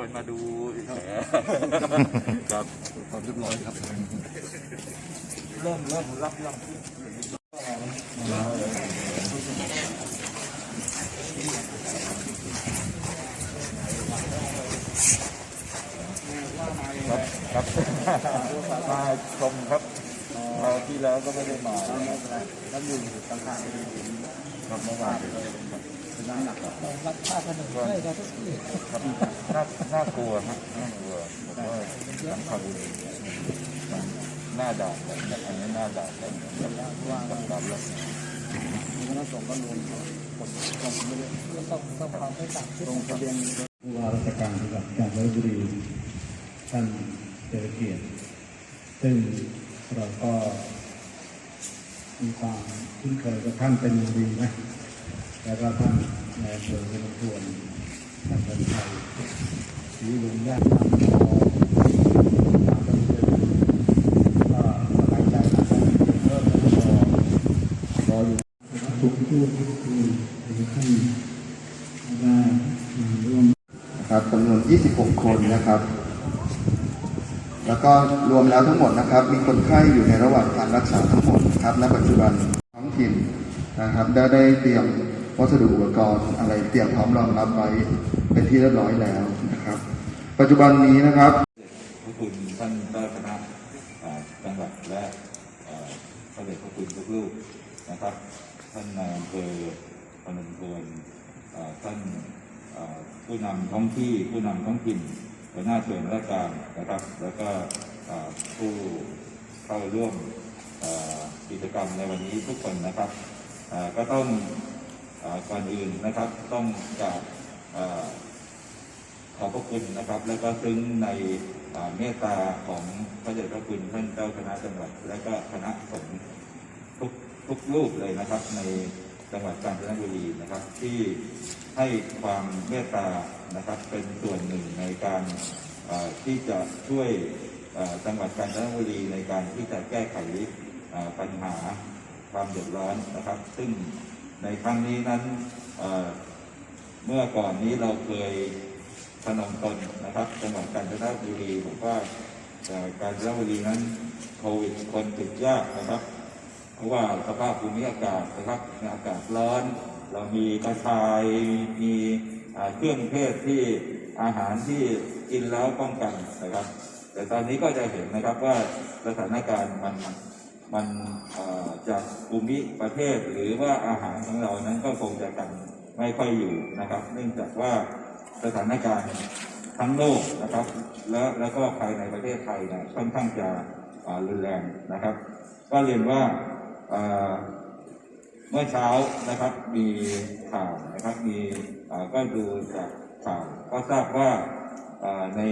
วนมาดูเฉยๆครับความเรียบร้อยครับ เริ่มเริ่มรับรับครับครับมาชมครับคราวที่แล้วก็ไม่ได้มาแล้วอยู่ต่างหากครับเมื่อวาน ครับรับผ้าขนมให้เราทุกที่ครับน่าน่ากลัวฮะน่ากลัวผมว่าสัมผัสมันหน้าด่านแบบอันนี้หน้าด่านแบบเนี้ยกับกับการรับมันต้องส่งข้อมูลผลส่งไม่ได้ต้องต้องความไม่ต่างตรงทะเบียนผู้ว่าราชการจังหวัดกาญจนบุรีท่านเจริญเกียรติซึ่งเราก็มีความคุ้นเคยกับท่านเป็นอย่างดีนะ แล้วก็ท่านในอำเภอเป็นทวนท่านเป็นไทยสีวงญาติท่านพอตามกันก็สบายใจหายใจเพิ่มรออยู่ทุกทุกทุกทุกท่านได้มาร่วมนะครับจำนวน 26 คนนะครับ แล้วก็รวมแล้วทั้งหมดนะครับ มีคนไข้อยู่ในระหว่างการรักษาทั้งหมดนะครับ ณ ปัจจุบันท้องถิ่นนะครับ ได้ได้เตรียม วัสดุอุปกรณ์อะไรเตรียมพร้อมรองรับไว้เป็นที่เรียบร้อยแล้วนะครับ ปัจจุบันนี้นะครับพระคุณท่านเจ้าคณะจังหวัดและพระเดชพระคุณทุกลูกนะครับ ท่านนายอำเภอพนมทวนท่านผู้นำท้องที่ผู้นำท้องถิ่นหัวหน้าส่วนราชการนะครับ แล้วก็ผู้เข้าร่วมกิจกรรมในวันนี้ทุกคนนะครับก็ต้อง ก่อนอื่นนะครับต้องกราบขอบพระคุณนะครับ แล้วก็ซึ้งในเมตตาของพระเดชพระคุณท่านเจ้าคณะจังหวัด และก็คณะสงฆ์ทุกทุกรูปเลยนะครับ ในจังหวัดกาญจนบุรีนะครับ ที่ให้ความเมตตานะครับเป็นส่วนหนึ่งในการที่จะช่วยจังหวัดกาญจนบุรีในการที่จะแก้ไขปัญหาความเดือดร้อนนะครับ ซึ่ง ในครั้งนี้นั้นเเมื่อก่อนนี้เราเคยพนมตนนะครับจังหวัดกาญจนบุรีบอกว่ากาญจนบุรีนั้นโควิดคนติดยากนะครับ เพราะว่าสภาพภูมิอากาศนะครับอากาศร้อน เรามีกระชายมีเครื่องเทศที่อาหารที่กินแล้วป้องกันนะครับ แต่ตอนนี้ก็จะเห็นนะครับว่าสถานการณ์มันมันเจากภูมิประเทศ หรือว่าอาหารของเรานั้นก็คงจะกันไม่ค่อยอยู่นะครับ เนื่องจากว่าสถานการณ์ทั้งโลกนะครับ แล้วแล้วก็ภายในประเทศไทยนี่ยค่อนข้างจะรุนแรงนะครับ ก็เรียนว่าเมื่อเช้านะครับมีข่าวนะครับมีก็ดูจากข่าวก็ทราบว่าใน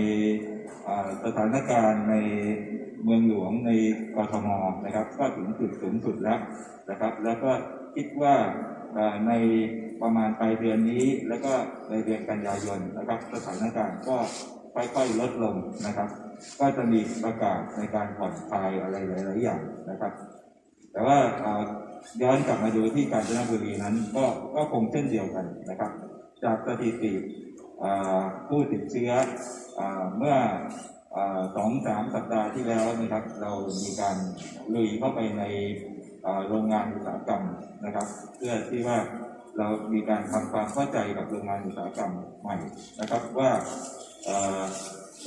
สถานการณ์ในเมืองหลวงในกทมนะครับ ก็ถึงจุดสูงสุดแล้วนะครับ แล้วก็คิดว่าในประมาณปลายเดือนนี้ แล้วก็ในเดือนกันยายนนะครับ สถานการณ์ก็ค่อยๆลดลงนะครับ ก็จะมีประกาศในการผ่อนคลายอะไรหลายๆอย่างนะครับ แต่ว่าย้อนกลับมาดูที่กาญจนบุรีนั้น ก็ก็คงเช่นเดียวกันนะครับ จากสถิติ ผู้ติดเชื้อเอ่อเมื่อสองสามสัปดาห์ที่แล้วนะครับ เรามีการลุยเข้าไปในโรงงานอุตสาหกรรมนะครับ เพื่อที่ว่าเรามีการทำความเข้าใจกับโรงงานอุตสาหกรรมใหม่นะครับว่า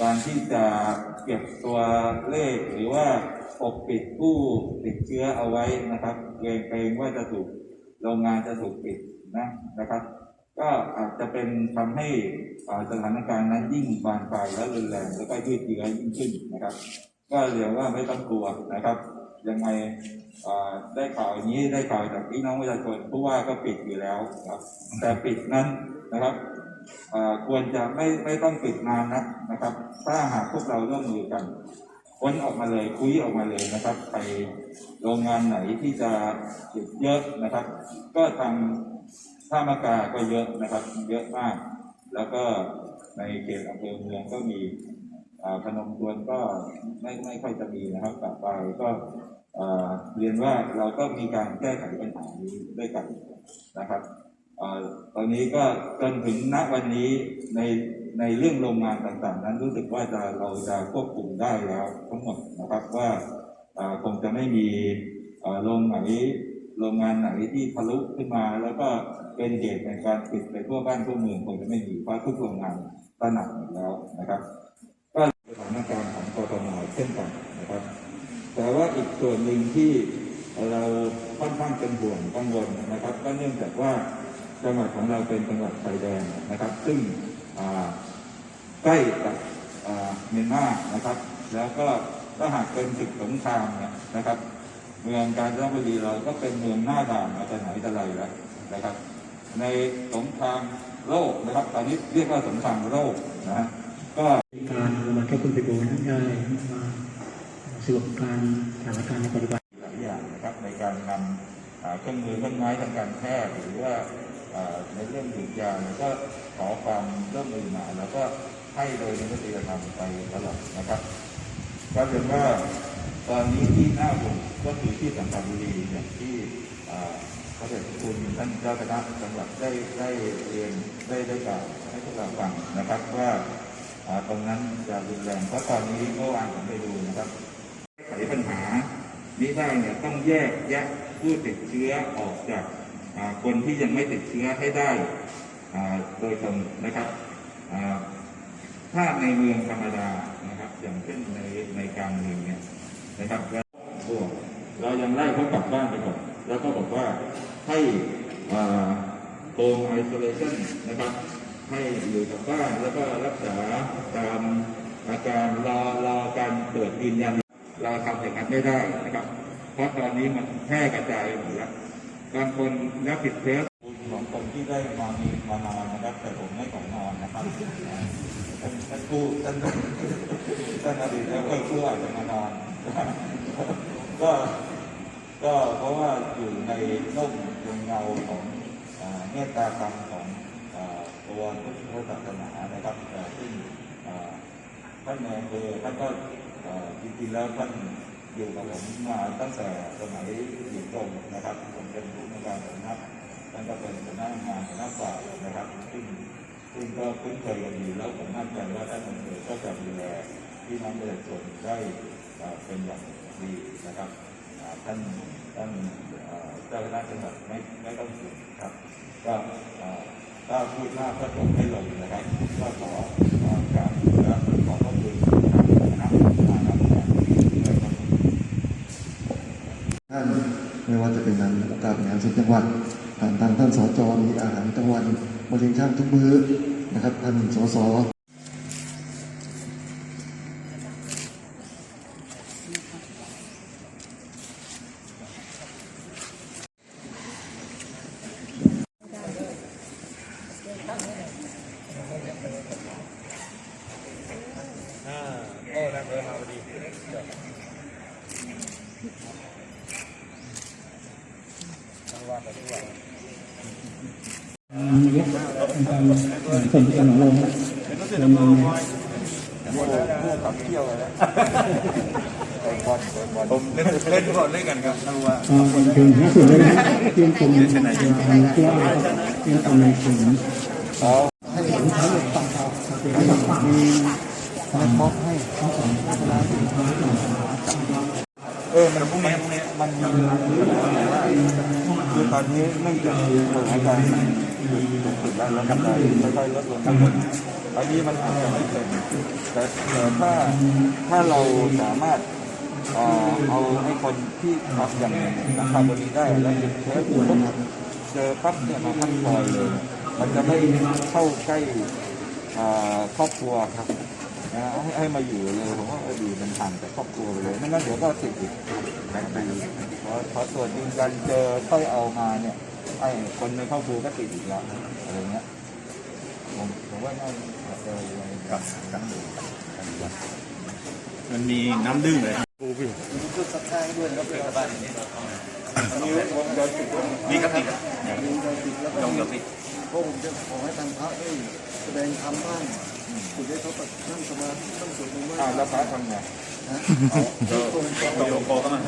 การที่จะเก็บตัวเลขหรือว่าปกปิดผู้ติดเชื้อเอาไว้นะครับเกรงเกรงว่าจะถูกโรงงานจะถูกปิดนะนะครับ ก็อาจจะเป็นทำให้อ่าสถานการณ์นั้นยิ่งบานปลายและรุนแรงแล้วก็ยืดเยื้อยิ่งขึ้นนะครับ ก็เรียกว่าไม่ต้องกลัวนะครับ ยังไงได้ข่าวอย่างนี้ได้ข่าวจากพี่น้องประชาชนผู้ว่าก็ปิดอยู่แล้วนะครับ แต่ปิดนั้นนะครับควรจะไม่ไม่ต้องปิดนานนักนะครับ ถ้าหากพวกเราร่วมมือกันค้นออกมาเลยคุยออกมาเลยนะครับ ไปโรงงานไหนที่จะติดเยอะนะครับ ก็ทาง ท่ามากาก็เยอะนะครับเยอะมาก แล้วก็ในเขตอำเภอเมืองก็มีพนมทวนก็ไม่ไม่ค่อยจะมีนะครับกลับไปก็เรียนว่าเราก็มีการแก้ไขปัญหานี้ด้วยกันนะครับอตอนนี้ก็จนถึงณวันนี้ในในเรื่องโรงงานต่างๆ นั้นรู้สึกว่าจะเราจะควบคุมได้แล้วทั้งหมดนะครับว่าคงจะไม่มีโรงไหน โรงงานไหนที่ทะลุขึ้นมา แล้วก็เป็นเหตุในการปิดไปทั่วบ้านทั่วเมืองคงจะไม่มีเพราะทุกโรงงานตระหนักหมดแล้วนะครับก็สถานการณ์ของกทมเช่นกันนะครับ แต่ว่าอีกส่วนหนึ่งที่เราค่อนข้างเป็นห่วงกังวลนะครับ ก็เนื่องจากว่าจังหวัดของเราเป็นจังหวัดชายแดนนะครับ ซึ่งใกล้กับเมียนมานะครับ แล้วก็ถ้าหากเป็นศึกสงครามเนี่ยนะครับ เมืองกาญจนบุรีเราก็เป็นเมืองหน้าด่านมาแต่ไหนแต่ไรแล้วนะครับ ในสงครามโลกนะครับ ตอนนี้เรียกว่าสงครามโลกนะฮะก็การมาแค่คุณไปดูนะได้มาสรุปการสถานการณ์ในปัจจุบันหลายอย่างนะครับในการนำอ่าเครื่องมือเครื่องไม้ทางการแพทย์หรือว่าอ่าในเรื่องหยุดยาเนี่ยก็ขอความร่วมมือมาแล้วก็ให้โดยนิติธรรมไปตลอดนะครับ ก็เรียนว่า ตอนนี้ที่หน่าห่วงก็คือที่สังขบุรีอย่างที่อ่าพระเดชพระคุณท่านเจ้าคณะจังหวัดได้ได้เรียนได้ได้กล่าวให้พวกเราฟังนะครับว่าอ่าตรงนั้นจะรุนแรงเพราะตอนนี้เมื่อวานผมไปดูนะครับไขปัญหานี้ได้เนี่ยต้องแยกแยะผู้ติดเชื้อออกจากคนที่ยังไม่ติดเชื้อให้ได้โดยตรงนะครับถ้าในเมืองธรรมดานะครับ อย่างเช่นในในกลางเมืองเนี่ย นะครับแล้วเรายังไล่เขากลับบ้านไปก่อนแล้วก็บอกว่าให้โฮมไอโซเลชันนะครับ ให้อยู่กับบ้านแล้วก็รักษาตามอาการรอรอการตรวจยืนยันเราทำอย่างนั้นไม่ได้นะครับ เพราะตอนนี้มันแพร่กระจายหมดแล้วบางคนนับผิดเทสของคนที่ได้มามีมานอนนะครับแต่ผมไม่ขอนอนนะครับ ผู้ท่านท่านอดีตแล้วก็ผู้อาจจะมานอนก็ก็เพราะว่าอยู่ในร่มลมเงาของอ่าเมตตากรรมของตัวพุทธศาสนานะครับเอ่อซึ่งอ่าท่านนายอำเภอท่านก็จริงๆแล้วท่านอยู่กับผมมาตั้งแต่สมัยอยู่กรมนะครับผมเป็นผู้ในการสำนักท่านก็เป็นหัวหน้างานหัวหน้าฝ่ายนะครับซึ่ง ซึ่งก็คุ้นเคยกันดีแล้วผมมั่นใจว่าท่านอำเภอก็จะดูแลที่น้องประชาชนได้เป็นอย่างดีนะครับท่านท่านเจ้าคณะจังหวัดไม่ไม่ต้องห่วงครับ ก็ถ้าพูดมากก็จบให้ลงนะครับก็ขอการและขอขอบคุณท่านนะครับท่านไม่ว่าจะเป็นงานการงานส่วนจังหวัด สจมีอาหารกลางวันมาเลี้ยงช่างทุกมื้อนะครับท่านสส นายกองค์การส่วนที่การหลวงลงลงมาผู้ขับเที่ยวเลยผมเล่นเล่นก่อนเล่นกันครับทางว่าถึงห้าสิบเลยนะเตรียมกลุ่มทางตัวเตรียมกลุ่มในกลุ่มเออมันพรุ่งนี้พรุ่งนี้ มันมีคือตอนนี้เนื่องจากสถานการณ์มันสุดแล้วแล้วกำไรค่อยๆลดลงทั้งหมดตอนนี้มันอาจจะไม่เป็นแต่แต่ถ้าถ้าเราสามารถเออเอาให้คนที่ทำอย่างราคาบนนี้ได้แล้วติดเชื้อปุ๊บเจอปั๊บเนี่ยมาพักคอยเลย มันจะไม่เข้าใกล้ครอบครัวครับ นะให้ให้มาอยู่เลยผมว่าเออดีมันห่างจากครอบครัวไปเลยไม่งั้นเดี๋ยวก็ติดอีกแบบไปพอพอตรวจยืนยันเจอค่อยเอามาเนี่ยไอ้คนในครอบครัวก็ติดอีกแล้วอะไรเงี้ยผมผมว่าน่าจะเจออะไรกับกันดูมันมีน้ำดื้อเลยจุดสักท้ายด้วยครับเป็นบ้านนี้มีวงจรปิดด้วยมีกระติกมีใจติดแล้วก็ต้องกระติกพวกผมจะขอให้ทางพระได้แสดงธรรมบ้าง คุณได้เขาปนั่งสมาธิต้องสวดมนต์อ่าบ้างแล้วพระทำไงกโยโกก็มา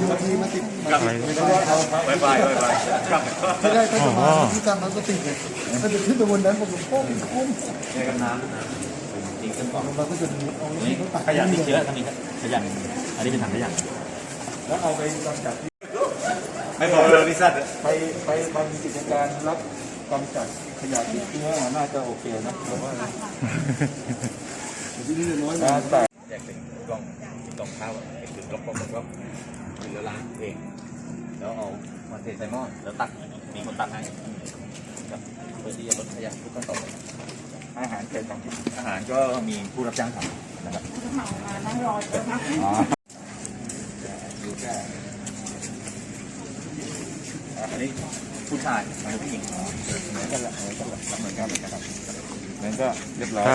ยูทีมาติดกลับไปไวไฟไวไฟกลับไม่ได้ถ้าจะมาที่จำมันก็ติดเลยถ้าจะขึ้นไปบนนั้นผมก็โค้งโค้งในกันน้ำจริงขึ้นก่อนเราก็จะมีเอาขาตัดขยะติดเชื้อทำนี้ขยะอันนี้เป็นถังขยะแล้วเอาไปกำจัดไม่บอกเลยนิสัตไปไปทำกิจการรับกำจัด ยะติดเชื้อน่าจะโอเคนะเพราะว่าที่นี่น้อยนะแต่แยกเป็นกล่องกล่องข้าวเป็นกล่องกล่องกล่องกินแล้วล้างเองแล้วเอามาเทใส่หม้อแล้วตักมีคนตักให้ครับเพื่อที่จะลดขยะทุกขั้นตอนอาหารเป็นของอาหารก็มีผู้รับจ้างทำนะครับผู้รับเหมามานั่งรอ๋อดูแค่อันนี้ ผู้ชายอันนี้ผู้หญิงเหมือนกันแหละเหมือนกันแหละเหมือนกันเหมือนกันครับนั้นก็เรียบร้อย